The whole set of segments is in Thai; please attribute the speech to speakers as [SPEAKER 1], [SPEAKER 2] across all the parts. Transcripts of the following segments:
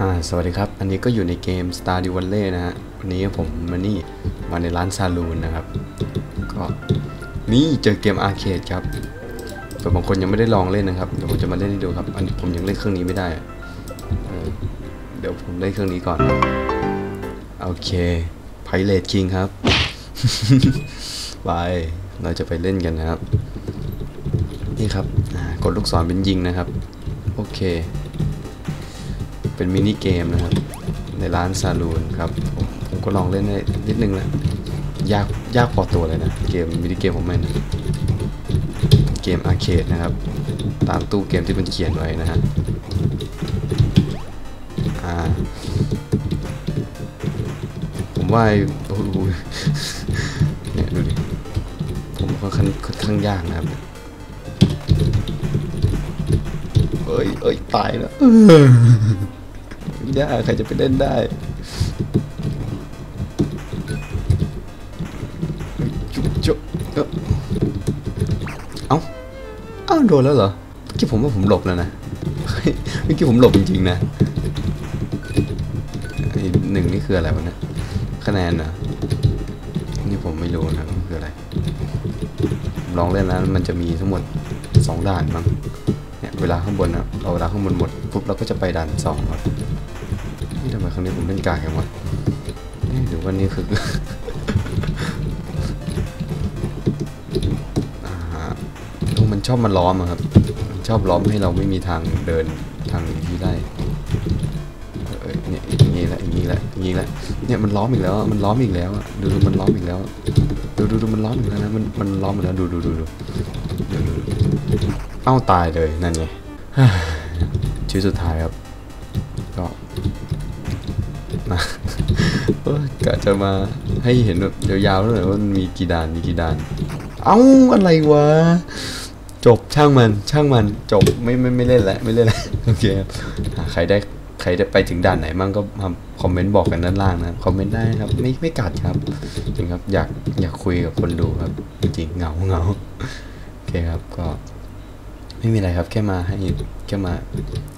[SPEAKER 1] อ่าสวัสดีครับ อันนี้ก็อยู่ในเกม Star d e v a l l e y นะฮะ วันนี้ผมมานี่มาในร้านซาลูนนะครับ ก็นี่เจอเกมอาร์เคดครับเผื่บางคนยังไม่ได้ลองเล่นนะครับ เดี๋ยวผมจะมาเล่นให้ดูครับ อันผมยังเล่นเครื่องนี้ไม่ได้เเดี๋ยวผมเล่นเครื่องนี้ก่อน โอเคไพเรตคิงครับ ไป เราจะไปเล่นกันนะครับ นี่ครับ กดลูกศรเป็นยิงนะครับ โอเค เป็นมินิเกมนะครับ ในร้านซาลูนครับ ผมก็ลองเล่นได้นิดนึงแล้วยากยากพอตัวเลยนะ เกมมินิเกมของมันะเกมอาร์เคดนะครับ ตามตู้เกมที่มันเขียนไว้นะฮะอ่าผมว่าโอ้โหเนี่ยดูดิผมค่อนข้างค่อนข้างยากนะครับเอ้ยเอ้ยตายแล้ว ยากใครจะไปเล่นได้จุ๊บเอ้าเอ้าเอ้าโดนแล้วเหรอเมื่อกี้ผมว่าผมหลบแล้วนะเมื่อกี้ผมหลบจริงๆนะหนึ่งนี่คืออะไรวะเนี่ยคะแนนเหรอนี่ผมไม่รู้นะมันคืออะไร ลองเล่นแล้วมันจะมีทั้งหมดสองด่านมั้งเนี่ยเวลาข้างบนนะเราเวลาข้างบนหมดปุ๊บเราก็จะไปด่านสองครับ นี่ทำไมครั้งนี้ผมเล่นกากอย่างวะนี่หรือว่านี่คืออ่าฮะโอ้มันชอบมันล้อมอะครับ มันชอบล้อมให้เราไม่มีทางเดินทางที่ได้เอ้ยเนี่ยอย่างงี้แหละอย่างงี้แหละอย่างงี้แหละ เนี่ยมันล้อมอีกแล้ว มันล้อมอีกแล้วดูดูมันล้อมอีกแล้วดูดูดูมันล้อมอีกแล้วนะมันมันล้อมอีกแล้วดูดูดูดูดูดูดูเอ้าตายเลยนั่นไงชีวิตสุดท้ายครับ ก็ นะกะจะมาให้เห็นแบบยาวๆแล้วหน่อยว่ามันมีกี่ด่านมีกี่ด่าน เอ้าอะไรวะ จบช่างมันช่างมันจบไม่ไม่ไม่เล่นแล้วไม่เล่นแล้วโอเคครับใครได้ใครได้ไปถึงด่านไหนมั่งก็มาคอมเมนต์บอกกันด้านล่างนะคอมเมนต์ได้นะครับ ไม่ไม่กัดครับจริงครับอยากอยากคุยกับคนดูครับ จริงเหงาเหงาโอเคครับก็ ไม่มีอะไรครับ แค่มาให้แค่มา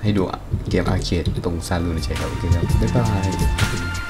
[SPEAKER 1] ให้ดูเกมอาร์เคดตรงซาลูนเฉยครับโอเคครับบ๊ายบาย